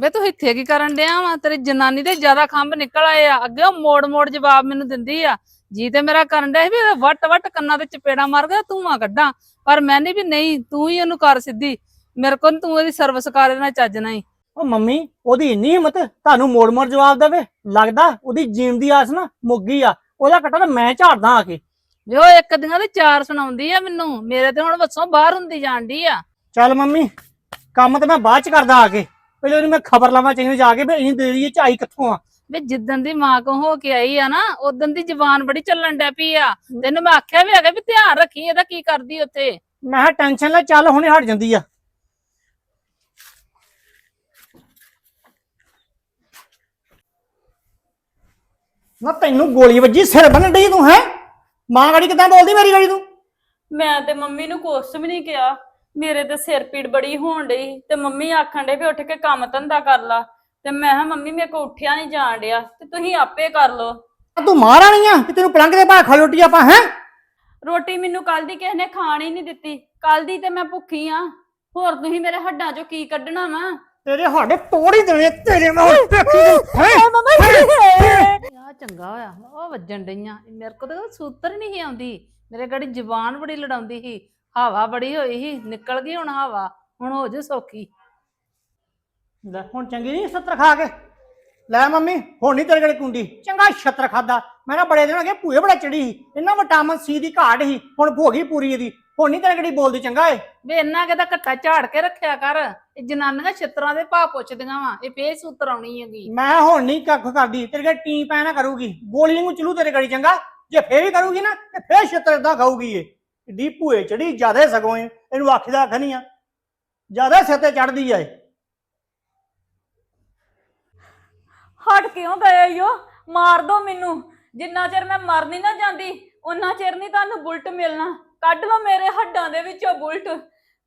ਵੇ ਤੂੰ ਇੱਥੇ ਕੀ ਕਰਨ ਡਿਆ ਵਾ? ਤੇਰੀ ਜਨਾਨੀ ਤੇ ਜ਼ਿਆਦਾ ਖੰਭ ਨਿਕਲ ਆਏ ਆ। ਅੱਗੇ ਉਹ ਮੋੜ ਮੋੜ ਜਵਾਬ ਮੈਨੂੰ ਦਿੰਦੀ ਆ। ਜੀ ਤੇ ਮੇਰਾ ਕਰਨ ਡਿਆ ਸੀ ਵੀ ਇਹਦੇ ਵੱਟ ਵੱਟ ਕੰਨਾਂ ਤੇ ਚਪੇੜਾ ਮਾਰ ਗਿਆ ਤੂੰ ਆ ਕੱਢਾਂ। ਪਰ ਮੈਂ ਨਹੀਂ ਵੀ ਨਹੀਂ ਤੂੰ ਹੀ ਉਹਨੂੰ ਕਰ ਸਿੱਧੀ। ਮੇਰੇ ਕੋਲ ਤੂੰ ਇਹਦੀ ਸਰਵਿਸ ਕਰ ਦੇਣਾ ਚੱਜ ਨਾਲ ਹੀ। ਉਹ ਮੰਮੀ ਉਹਦੀ ਇੰਨੀ ਹਿੰਮਤ ਤੁਹਾਨੂੰ ਮੋੜ ਮੋੜ ਜਵਾਬ ਦੇਵੇ? ਲੱਗਦਾ ਉਹਦੀ ਜੀਣ ਦੀ ਆਸ ਨਾ ਮੁੱਕ ਗਈ ਆ। ਉਹਦਾ ਕੱਟਾ ਤਾਂ ਮੈਂ ਝਾੜਦਾ ਆ ਕੇ। ਵੇ ਉਹ ਇੱਕ ਦੀਆਂ ਤੇ ਚਾਰ ਸੁਣਾਉਂਦੀ ਆ ਮੈਨੂੰ। ਮੇਰੇ ਤੇ ਹੁਣ ਵੱਸੋਂ ਬਾਹਰ ਹੁੰਦੀ ਜਾਂਦੀ ਆ। ਚੱਲ ਮੰਮੀ ਕੰਮ ਤਾਂ ਮੈਂ ਬਾਅਦ ਚ ਕਰਦਾ ਆ ਕੇ। ਪਹਿਲੇ ਉਹਨੂੰ ਮੈਂ ਖਬਰ ਲਾਵਾਂ ਚਾਹੀਦੀ ਜਾ ਕੇ ਵੀ ਇੰਨੀ ਦੇਰੀ ਚ ਆਈ ਕਿੱਥੋਂ ਆ? ਵੇ ਜਿੱਦਣ ਦੀ ਮਾਂ ਕੋ ਹੋ ਕੇ ਆਈ ਆ ਨਾ ਉਦੋਂ ਦੀ ਜ਼ਬਾਨ ਬੜੀ ਚੱਲਣ ਡੈ ਪਈ ਆ। ਤੈਨੂੰ ਮੈਂ ਆਖਿਆ ਵੀ ਹੈਗਾ ਵੀ ਧਿਆਨ ਰੱਖੀ ਇਹਦਾ ਕੀ ਕਰਦੀ ਉੱਥੇ। ਮੈਂ ਕਿਹਾ ਟੈਨਸ਼ਨ ਲੈ ਚੱਲ ਹੁਣੇ ਹਟ ਜਾਂਦੀ ਆ। ਨਾ ਤੈਨੂੰ ਗੋਲੀ ਵੱਜੀ ਸਿਰ ਬੰਨ ਡਈ ਤੂੰ ਹੈ? ਮਾਂ ਗਾੜੀ ਕਿਦਾਂ ਬੋਲਦੀ ਮੇਰੀ ਗਾੜੀ ਤੂੰ? ਮੈਂ ਤੇ ਮੰਮੀ ਨੂੰ ਕੁਛ ਵੀ ਨਹੀਂ ਕਿਹਾ। ਮੇਰੇ ਤੇ ਸਿਰ ਪੀੜ ਬੜੀ ਹੋਣ ਡਈ ਤੇ ਮੰਮੀ ਆਖਣ ਡੇ ਵੀ ਉੱਠ ਕੇ ਕੰਮ ਧੰਦਾ ਕਰ ਲਾ। ਤੇ ਮੈਂ ਕਿਹਾ ਮੰਮੀ ਮੇਰੇ ਕੋ ਉੱਠਿਆ ਨਹੀਂ ਜਾਣ ਡਿਆ ਤੇ ਤੁਸੀਂ ਆਪੇ ਕਰ ਲੋ ਤੂੰ ਮਹਾਰਾਣੀ ਆ ਕਿ ਤੈਨੂੰ ਪਲੰਗ ਦੇ ਭਾਅ ਖਾ ਲੋਟੀ ਆਪਾਂ ਹੈ? ਰੋਟੀ ਮੈਨੂੰ ਕੱਲ ਦੀ ਕਿਸੇ ਨੇ ਖਾਣ ਹੀ ਨਹੀਂ ਦਿੱਤੀ। ਕੱਲ ਦੀ ਤੇ ਮੈਂ ਭੁੱਖੀ ਆ। ਹੋਰ ਤੁਸੀਂ ਮੇਰੇ ਹੱਡਾਂ ਚੋਂ ਕੀ ਕੱਢਣਾ ਵਾ? ਤੇਰੇ ਹੱਡ ਤੋੜ ਹੀ ਦੇਣੇ ਤੇਰੇ ਮੈਂ ਹੁਣ ਦੇਖੀ ਹੈ? ਆ ਚੰਗਾ ਹੋਇਆ ਉਹ ਵੱਜਣ ਡਈਆਂ। ਮੇਰੇ ਕੋਲ ਤਾਂ ਸੂਤਰ ਨਹੀਂ ਸੀ ਆਉਂਦੀ। ਮੇਰੇ ਗਾੜੀ ਜ਼ਬਾਨ ਬੜੀ ਲੜਾਉਂਦੀ ਸੀ। ਹਵਾ ਬੜੀ ਹੋਈ ਸੀ ਨਿਕਲ ਗਈ ਹੁਣ ਹਵਾ ਹੁਣ ਹੋ ਜੇ ਸੌਖੀ। ਲੈ ਹੁਣ ਚੰਗੀ ਨਹੀਂ ਛੱਤਰ ਖਾ ਕੇ? ਲੈ ਮੰਮੀ ਹੁਣ ਨਹੀਂ ਤੇਰੇ ਗੜੇ ਕੁੰਡੀ। ਚੰਗਾ ਛੱਤਰ ਖਾਦਾ। ਮੈਂ ਨਾ ਬੜੇ ਦਿਨ ਹੋ ਗਏ ਭੂਏ ਬੜਾ ਚੜੀ ਸੀ ਇਹਨਾਂ ਵਿਟਾਮਿਨ ਸੀ ਦੀ ਘਾਟ ਸੀ ਹੁਣ ਹੋ ਗਈ ਪੂਰੀ ਇਹਦੀ। ਹੁਣ ਨਹੀਂ ਤੇਰੇ ਗੜੀ ਬੋਲਦੀ ਚੰਗਾ ਏ? ਵੇ ਇੰਨਾ ਕਿਦਾ ਘੱਟਾ ਝਾੜ ਕੇ ਰੱਖਿਆ ਕਰ। ਇਹ ਜਨਾਨੀਆਂ ਛਿੱਤਰਾਂ ਦੇ ਭਾਅ ਪੁੱਛਦੀਆਂ ਵਾ ਇਹ ਫੇਰ ਸੂਤਰ ਆਉਣੀ ਹੈਗੀ। ਮੈਂ ਹੁਣ ਨਹੀਂ ਕੱਖ ਕਰਦੀ ਤੇਰੇ ਗੜੀ ਟੀ ਪੈ ਨਾ ਕਰੂਗੀ। ਗੋਲੀ ਨੂੰ ਚਲੂ ਤੇਰੇ ਗੜੀ ਚੰਗਾ। ਜੇ ਫੇਰ ਵੀ ਕਰੂਗੀ ਨਾ ਤੇ ਫੇਰ ਛੱਤਰ ਇਦਾਂ ਖਾਊਗੀ ਏ ਏਡੀ ਭੂਏ ਚੜੀ ਜ਼ਿਆਦਾ ਸਗੋਂ ਏ ਇਹਨੂੰ ਆਖਦਾ ਆਖ ਨਹੀਂ ਆ। ਜ਼ਿਆਦਾ ਸਿਰ ਤੇ ਚੜਦੀ ਆ ਹਟ ਕਿਉਂ ਗਏ ਈਓ ਮਾਰ ਦੋ ਮੈਨੂੰ। ਜਿੰਨਾ ਚਿਰ ਮੈਂ ਮਰ ਨਹੀਂ ਨਾ ਜਾਂਦੀ ਉਹਨਾਂ ਚਿਰ ਨਹੀਂ ਤੁਹਾਨੂੰ ਬੁਲਟ ਮਿਲਣਾ। ਕੱਢ ਲਓ ਮੇਰੇ ਹੱਡਾਂ ਦੇ ਵਿੱਚੋਂ ਬੁਲਟ।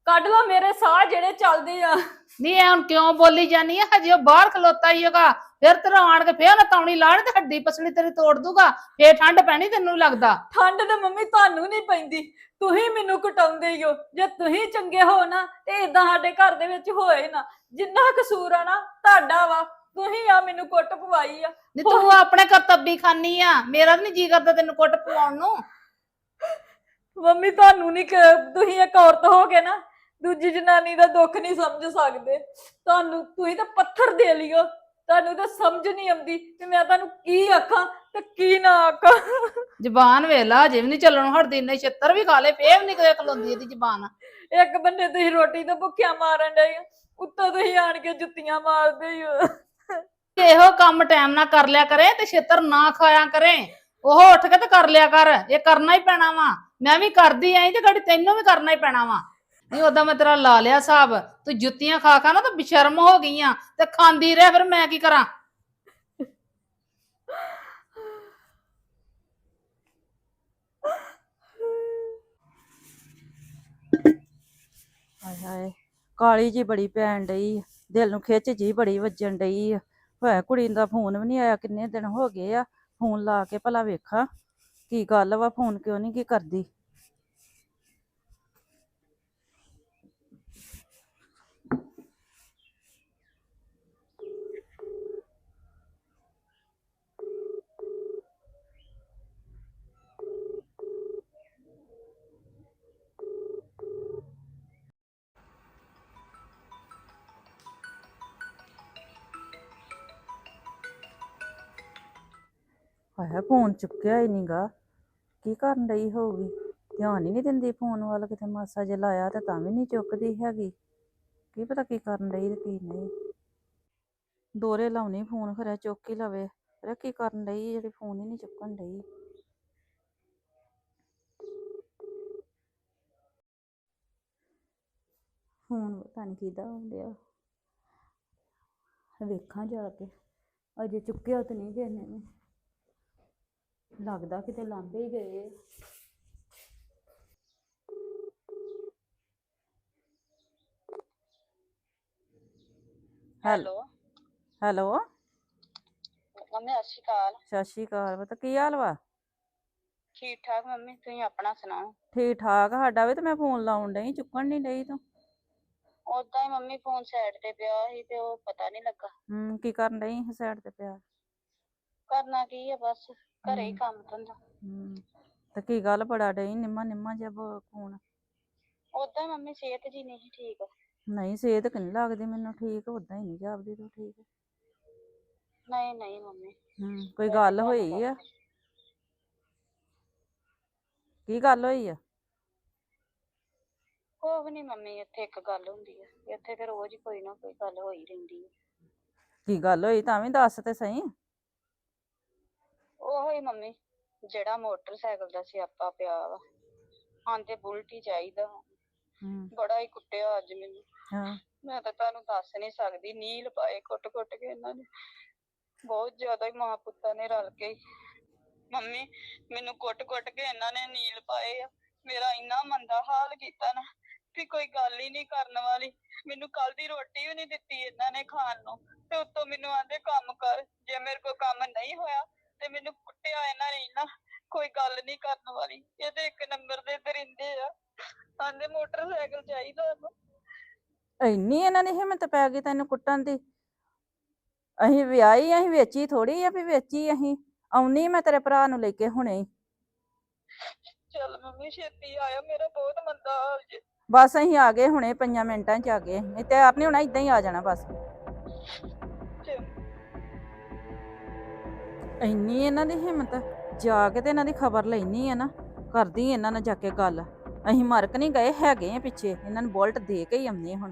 ਕੱਢ ਲਓ ਮੇਰੇ ਸਾਹ ਜਿਹੜੇ ਚੱਲਦੇ ਆ। ਨਹੀਂ ਐ ਹੁਣ ਕਿਉਂ ਬੋਲੀ ਜਾਨੀ ਆ? ਹਜੇ ਉਹ ਬਾਹਰ ਖਲੋਤਾ ਹੀ ਹੈਗਾ। ਫਿਰ ਤੇਰਾ ਆਣ ਕੇ ਫੇਰ ਨਾ ਤੌਣੀ ਲਾਣ ਤੇ ਹੱਡੀ ਪਸਲੀ ਤੇਰੀ ਤੋੜ ਦੂਗਾ ਫੇਰ ਠੰਡ ਪੈਣੀ ਤੈਨੂੰ ਲੱਗਦਾ। ਠੰਡ ਤੇ ਮੰਮੀ ਤੁਹਾਨੂੰ ਨਹੀਂ ਪੈਂਦੀ ਤੁਸੀਂ ਮੈਨੂੰ ਕਟਾਉਂਦੇ ਹੀ ਹੋ। ਜੇ ਤੁਸੀਂ ਚੰਗੇ ਹੋ ਨਾ ਤੇ ਇਦਾਂ ਸਾਡੇ ਘਰ ਦੇ ਵਿੱਚ ਹੋਏ ਨਾ ਜਿੰਨਾ ਕਸੂਰ ਆ ਨਾ ਤੁਹਾਡਾ ਵਾ। ਤੁਸੀਂ ਆ ਮੈਨੂੰ ਕੁੱਟ ਪਵਾਈ ਆ। ਨਹੀਂ ਤੂੰ ਆਪਣੇ ਕਰਤੱਬੀ ਖਾਨੀ ਆ ਮੇਰਾ ਨਹੀਂ ਜੀ ਕਰਦਾ ਤੈਨੂੰ ਕੁੱਟ ਪਵਾਉਣ ਨੂੰ। ਮੰਮੀ ਤੁਹਾਨੂੰ ਨਹੀਂ ਤੁਸੀਂ ਇੱਕ ਔਰਤ ਹੋ ਕੇ ਨਾ ਦੂਜੀ ਜਨਾਨੀ ਦਾ ਦੁੱਖ ਨਹੀਂ ਸਮਝ ਸਕਦੇ। ਤੁਹਾਨੂੰ ਤੁਸੀਂ ਤਾਂ ਪੱਥਰ ਦੇ ਲਿਓ। ਤੁਹਾਨੂੰ ਤਾਂ ਸਮਝ ਨਹੀਂ ਆਉਂਦੀ ਕਿ ਮੈਂ ਤੁਹਾਨੂੰ ਕੀ ਆਖਾਂ ਤੇ ਕੀ ਨਾ ਆਖਾਂ। ਜ਼ਬਾਨ ਵੇਲਾ ਵੀ ਨਹੀਂ ਚੱਲਣ ਹਟਦੀ ਇੰਨੇ ਛਿੱਤਰ ਵੀ ਖਾ ਲੇ ਫੇਰ ਨਹੀਂ ਕਦੇ ਖਲੋਂਦੀ ਇਹਦੀ ਜ਼ਬਾਨ। ਇੱਕ ਬੰਦੇ ਤੁਸੀਂ ਰੋਟੀ ਤੋਂ ਭੁੱਖਿਆ ਮਾਰਨ ਡਏ ਆ, ਉੱਤੋਂ ਤੁਸੀਂ ਆਣ ਕੇ ਜੁੱਤੀਆਂ ਮਾਰਦੇ ਹੀ ਹੋ। ਇਹੋ ਕੰਮ ਟਾਈਮ ਨਾਲ ਕਰ ਲਿਆ ਕਰੇ ਤੇ ਛਿੱਤਰ ਨਾ ਖਾਇਆ ਕਰੇ ਉਹ ਉੱਠ ਕੇ ਤੇ ਕਰ ਲਿਆ ਕਰ ਇਹ ਕਰਨਾ ਹੀ ਪੈਣਾ ਵਾ। ਮੈਂ ਵੀ ਕਰਦੀ ਆਂ ਤੇ ਗੜੀ ਤੈਨੂੰ ਵੀ ਕਰਨਾ ਹੀ ਪੈਣਾ ਵਾ। ਨਹੀਂ ਉਦਾਂ ਮੈਂ ਤੇਰਾ ਲਾ ਲਿਆ ਹਿਸਾਬ। ਤੂੰ ਜੁੱਤੀਆਂ ਖਾ ਖਾ ਨਾ ਤਾਂ ਬੇਸ਼ਰਮ ਹੋ ਗਈਆਂ। ਤੇ ਖਾਂਦੀ ਰਹਿ ਫਿਰ ਮੈਂ ਕੀ ਕਰਾਂ? ਹਾਏ ਹਾਏ, ਕਾਲੀ ਜੀ ਬੜੀ ਪੈਣ ਡਈ ਆ। ਦਿਲ ਨੂੰ ਖਿੱਚ ਜੀ ਬੜੀ ਵੱਜਣ ਡਈ ਆ। ਹੋਇਆ ਕੁੜੀ ਦਾ ਫੋਨ ਵੀ ਨਹੀਂ ਆਇਆ, ਕਿੰਨੇ ਦਿਨ ਹੋ ਗਏ ਆ। ਫੋਨ ਲਾ ਕੇ ਭਲਾ ਵੇਖਾਂ, ਕੀ ਗੱਲ ਵਾ, ਫੋਨ ਕਿਉਂ ਨਹੀਂ ਕੀ ਕਰਦੀ? ਹਾਏ ਫੋਨ ਚੁੱਕਿਆ ਹੀ ਨਹੀਂਗਾ ਕੀ ਕਰਨ ਡਈ ਹੋਊਗੀ? ਧਿਆਨ ਹੀ ਨਹੀਂ ਦਿੰਦੀ ਫੋਨ ਵੱਲ, ਕਿਤੇ ਮਾਸਾ ਜੇ ਲਾਇਆ ਤੇ ਤਾਂ ਵੀ ਨਹੀਂ ਚੁੱਕਦੀ ਹੈਗੀ। ਕੀ ਪਤਾ ਕੀ ਕਰਨ ਡਈ ਤੇ ਕੀ ਨਹੀਂ। ਦੋਰੇ ਲਾਉਣੀ ਫੋਨ ਖਰਿਆ ਚੁੱਕ ਹੀ ਲਵੇ। ਅਰੇ ਕੀ ਕਰਨ ਡਈ ਜਿਹੜੀ ਫੋਨ ਹੀ ਨਹੀਂ ਚੁੱਕਣ ਡਈ? ਫੋਨ ਪਤਾ ਨਹੀਂ ਕਿਹਦਾ ਹੁੰਦਿਆ ਵੇਖਾਂ ਜਾ ਕੇ। ਅਜੇ ਚੁੱਕਿਆ ਤਾਂ ਨਹੀਂ ਕਿਸੇ ਨੇ ਵੀ। ਲੱਗਦਾ ਕਿਤੇ ਲਾਂਬੇ ਹੀ ਗਏ। ਹੈਲੋ। ਹੈਲੋ। ਮੰਮੀ ਸਤਿ ਸ਼੍ਰੀ ਅਕਾਲ। ਸਤਿ ਸ਼੍ਰੀ ਅਕਾਲ ਪਤਾ ਕੀ ਹਾਲ ਵਾ? ਠੀਕ ਠਾਕ ਮੰਮੀ ਤੁਸੀਂ ਆਪਣਾ ਸੁਣਾਓ? ਠੀਕ ਠਾਕ ਸਾਡਾ ਵੀ ਤੇ ਮੈਂ ਫੋਨ ਲਾਉਣ ਡਈ ਚੁੱਕਣ ਨਹੀਂ ਡਈ ਤੂੰ। ਉਦਾਂ ਹੀ ਮੰਮੀ ਫੋਨ ਸਾਈਡ ਤੇ ਪਿਆ ਸੀ ਤੇ ਉਹ ਪਤਾ ਨਹੀਂ ਲੱਗਾ। ਹੂੰ ਕੀ ਕਰਨ ਡਈ ਸਾਈਡ ਤੇ ਪਿਆ? ਕਰਨਾ ਕੀ ਆ ਬਸ। ਘਰੇ ਹੀ। ਕੰਮ ਧੰਦਾ। ਹੂੰ ਤੇ ਕੀ ਗੱਲ ਬੜਾ ਡਈ ਨਿੰਮਾ ਨਿੰਮਾ ਜਿਹਾ ਬ- ਫੋਨ ਉਦਾਂ ਮੰਮੀ ਸਿਹਤ ਜੀ ਨਹੀਂ ਠੀਕ। ਨਹੀਂ ਸਿਹਤ ਕਿੰਨੀ ਲੱਗਦੀ ਮੈਨੂੰ ਠੀਕ ਉਦਾਂ ਹੀ ਨਹੀਂ ਜਾਪਦੀ ਤੂੰ ਠੀਕ। ਨਹੀਂ ਨਹੀਂ ਮੰਮੀ। ਹੂੰ ਕੋਈ ਗੱਲ ਹੋਈ ਆ? ਕੀ ਗੱਲ ਹੋਈ ਆ? ਕੋਈ ਨਹੀਂ ਮੰਮੀ ਇੱਥੇ ਇੱਕ ਗੱਲ ਹੁੰਦੀ ਆ। ਇੱਥੇ ਫਿਰ ਰੋਜ਼ ਹੀ ਕੋਈ ਨਾ ਕੋਈ ਗੱਲ ਹੋਈ ਰਹਿੰਦੀ ਆ। ਕੀ ਗੱਲ ਹੋਈ? ਤਾਂ ਵੀ ਦੱਸ ਤੇ ਸਹੀ। ਉਹੋ ਹੀ ਮੰਮੀ ਜਿਹੜਾ ਮੋਟਰਸਾਈਕਲ ਦਾ ਸਿਆਪਾ ਪਿਆ ਵਾ ਆਂਦੇ ਬੁਲਟ ਹੀ ਚਾਹੀਦਾ ਹੂੰ। ਬੜਾ ਹੀ ਕੁੱਟਿਆ ਅੱਜ ਮੈਨੂੰ। ਹਾਂ। ਮੈਂ ਤਾਂ ਤੁਹਾਨੂੰ ਦੱਸ ਨਹੀਂ ਸਕਦੀ ਨੀਲ ਪਾਏ ਕੁੱਟ ਕੁੱਟ ਕੇ ਇਹਨਾਂ ਨੇ। ਬਹੁਤ ਜ਼ਿਆਦਾ ਹੀ ਮਾਂ ਪੁੱਤਾਂ ਨੇ ਰਲ ਕੇ। ਮੰਮੀ ਮੈਨੂੰ ਕੁੱਟ ਕੁੱਟ ਕੇ ਇਹਨਾਂ ਨੇ ਨੀਲ ਪਾਏ ਆ। ਮੇਰਾ ਇੰਨਾ ਮੰਦਾ ਹਾਲ ਕੀਤਾ ਨਾ ਵੀ ਕੋਈ ਗੱਲ ਹੀ ਨਹੀਂ ਕਰਨ ਵਾਲੀ। ਮੈਨੂੰ ਕੱਲ ਦੀ ਰੋਟੀ ਵੀ ਨਹੀਂ ਦਿੱਤੀ ਇਹਨਾਂ ਨੇ ਖਾਣ ਨੂੰ। ਤੇ ਉੱਤੋਂ ਮੈਨੂੰ ਆਂਦੇ ਕੰਮ ਕਰ ਜੇ ਮੇਰੇ ਕੋਲ ਕੰਮ ਨਹੀਂ ਹੋਇਆ ਤੇ ਮੈਨੂੰ ਕੁੱਟਿਆ ਇਹਨਾਂ ਨੇ ਇੰਨਾ ਕੋਈ ਗੱਲ ਨਹੀਂ ਕਰਨ ਵਾਲੀ। ਇਹ ਤੇ ਇੱਕ ਨੰਬਰ ਦੇ ਦਰਿੰਦੇ ਆ। ਆਂਦੇ ਮੋਟਰਸਾਈਕਲ ਚਾਹੀਦਾ ਉਹਨੂੰ ਇੰਨੀ ਇਹਨਾਂ ਦੀ ਹਿੰਮਤ ਪੈ ਗਈ ਤੈਨੂੰ ਕੁੱਟਣ ਦੀ। ਅਸੀਂ ਵਿਆਹੀ ਅਸੀਂ ਵੇਚੀ ਥੋੜੀ ਆ ਵੀ ਵੇਚੀ ਅਸੀਂ। ਆਉਣੀ ਮੈਂ ਤੇਰੇ ਭਰਾ ਨੂੰ ਲੈ ਕੇ ਹੁਣੇ। ਹੀ ਚੱਲ ਮੰਮੀ ਛੇਤੀ ਆਇਓ ਮੇਰਾ ਬਹੁਤ ਮੰਦਾ ਹਾਲ ਜੇ। ਬਸ ਅਸੀਂ ਆ ਗਏ ਹੁਣੇ ਪੰਜਾਂ ਮਿੰਟਾਂ ਚ ਆ ਗਏ। ਨਹੀਂ ਤਿਆਰ ਨਹੀਂ ਹੋਣਾ ਇਦਾਂ ਹੀ ਆ ਜਾਣਾ ਬਸ। ਇੰਨੀ ਇਹਨਾਂ ਦੀ ਹਿੰਮਤ, ਜਾ ਕੇ ਤੇ ਇਹਨਾਂ ਦੀ ਖਬਰ ਲੈਣੀ ਆ ਨਾ, ਕਰਦੀ ਇਹਨਾਂ ਨਾਲ ਜਾ ਕੇ ਗੱਲ। ਅਸੀਂ ਮਰਕ ਨਹੀਂ ਗਏ, ਹੈਗੇ ਆ ਪਿੱਛੇ, ਇਹਨਾਂ ਨੂੰ ਬੋਲਟ ਦੇ ਕੇ ਹੀ ਆਉਂਦੇ ਹੁਣ।